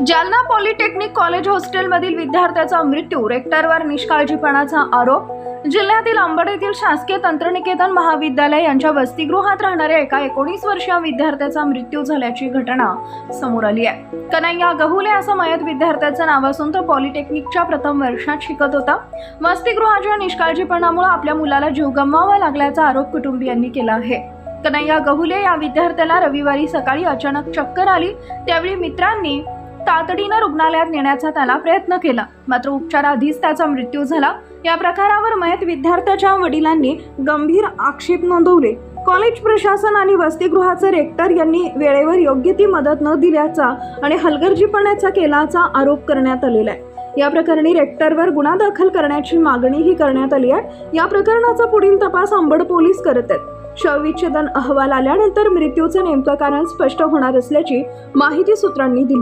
Jalna polytechnic college हॉस्टेलमधील विद्यार्थ्याचा मृत्यू रेक्टरवर निष्काळजीपणाचा आरोप. जिल्ह्यातील अंबड येथील शासकीय तंत्रनिकेतन महाविद्यालय यांच्या वसतिगृहात राहणाऱ्या एका एकोणीस वर्षीय विद्यार्थ्याचा मृत्यू झाल्याची घटना समोर आली आहे. कन्हैया गहुले असं मयत विद्यार्थ्याचं नाव असून तो पॉलिटेक्निकच्या प्रथम वर्षात शिकत होता. वसतिगृहाच्या निष्काळजीपणामुळे आपल्या मुलाला जीव गमवावा लागल्याचा आरोप कुटुंबियांनी केला आहे. कन्हैया गहुले या विद्यार्थ्याला रविवारी सकाळी अचानक चक्कर आली. त्यावेळी मित्रांनी तातडीनं रुग्णालयात नेण्याचा त्याला प्रयत्न केला. मात्र उपचाराआधीच त्याचा मृत्यू झाला. या प्रकारावर मयत विद्यार्थ्याच्या वडिलांनी गंभीर आक्षेप नोंदवले. कॉलेज प्रशासन आणि वसतिगृहाचे रेक्टर यांनी वेळेवर योग्य ती मदत न दिल्याचा आणि हलगर्जीपणाचा केल्याचा आरोप करण्यात आलेला आहे. या प्रकरणी रेक्टरवर गुन्हा दाखल करण्याची मागणीही करण्यात आली आहे. या प्रकरणाचा पुढील तपास अंबड पोलीस करत आहेत. शवविच्छेदन अहवाल आल्यानंतर मृत्यूचं नेमकं कारण स्पष्ट होणार असल्याची माहिती सूत्रांनी दिली.